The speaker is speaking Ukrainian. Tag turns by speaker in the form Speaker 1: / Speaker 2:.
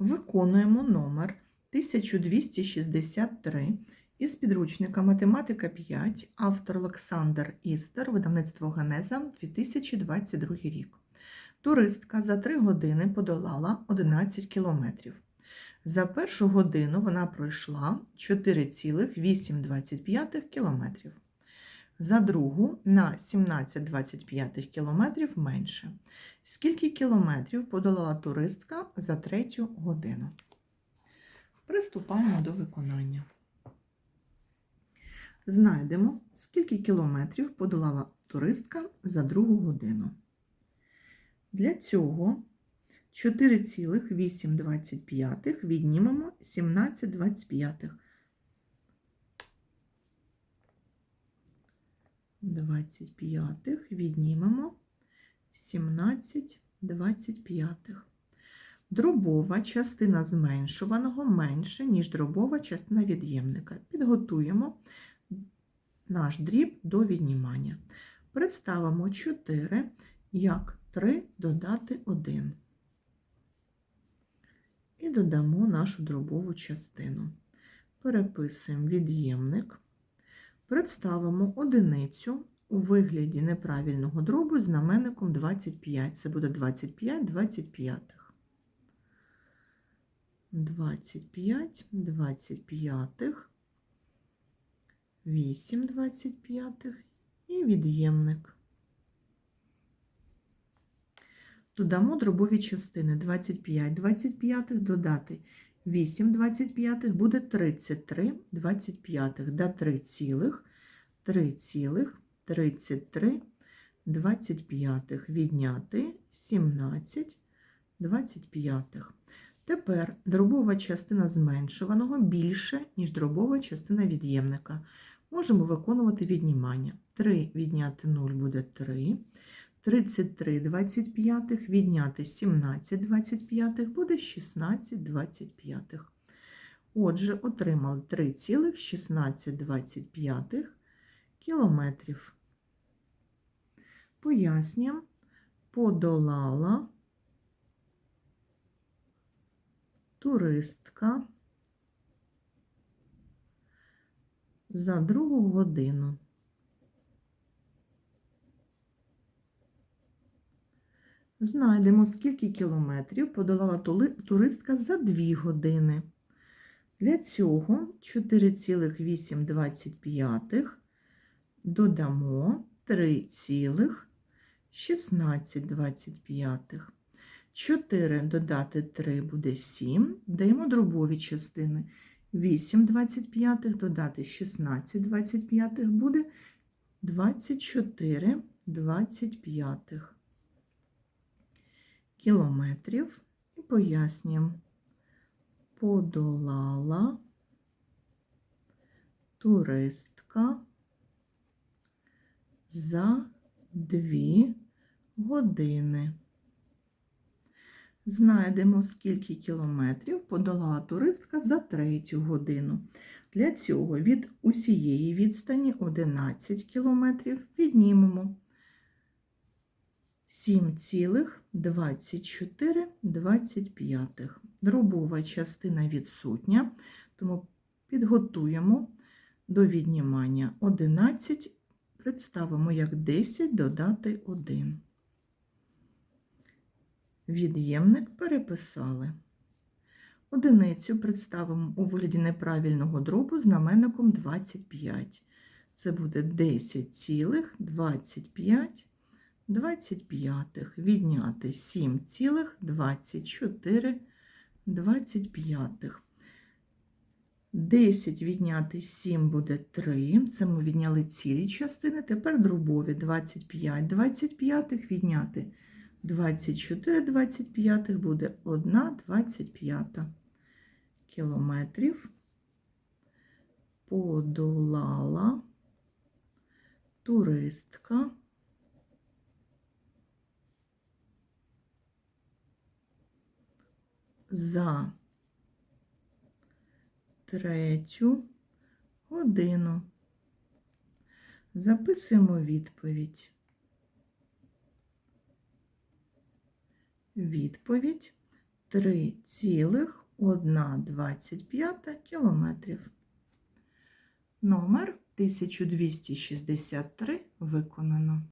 Speaker 1: Виконуємо номер 1263 із підручника Математика 5, автор Олександр Істер, видавництво Генеза 2022 рік. Туристка за 3 години подолала 11 кілометрів. За першу годину вона пройшла 4,825 кілометрів. За другу на 17,25 кілометрів менше. Скільки кілометрів подолала туристка за третю годину? Приступаємо до виконання. Знайдемо, скільки кілометрів подолала туристка за другу годину. Для цього 4,825 віднімемо 17,25. 25 віднімемо 17 25. Дробова частина зменшуваного менше, ніж дробова частина від'ємника. Підготуємо наш дріб до віднімання. Представимо 4 як 3 додати 1. І додамо нашу дробову частину. Переписуємо від'ємник. Представимо одиницю у вигляді неправильного дробу з знаменником 25. Це буде 25 25. 25 25, 8 25 і від'ємник. Додамо дробові частини 25 25 додати 8 25 буде 33 25 до 3 цілих 3 цілих 33 25 відняти 17 25. Тепер дробова частина зменшуваного більше, ніж дробова частина від'ємника. Можемо виконувати віднімання. 3 відняти 0 буде 3. 33 25 відняти 17 25 буде 16 25. Отже, отримали 3,16 кілометрів. Пояснюємо, подолала туристка за другу годину. Знайдемо, скільки кілометрів подолала туристка за 2 години. Для цього 4,825 додамо 3,1625. 4 додати 3 буде 7, даємо дробові частини. 8 25 додати 16 25 буде 24 25 кілометрів. І пояснюємо, подолала туристка за 2 години. Знайдемо, скільки кілометрів подолала туристка за третю годину. Для цього від усієї відстані 11 кілометрів віднімемо 7,2425. Дробова частина відсутня, тому підготуємо до віднімання 11, представимо як 10 додати 1. Від'ємник переписали. Одиницю представимо у вигляді неправильного дробу знаменником 25. Це буде 10,25 25. Відняти 7,24 25. 10 відняти 7 буде 3. Це ми відняли цілі частини. Тепер дробові 25 25 відняти 24 25 буде 1 25 кілометрів подолала туристка за третю годину. Записуємо відповідь. Відповідь 3,125 кілометрів. Номер 1263 виконано.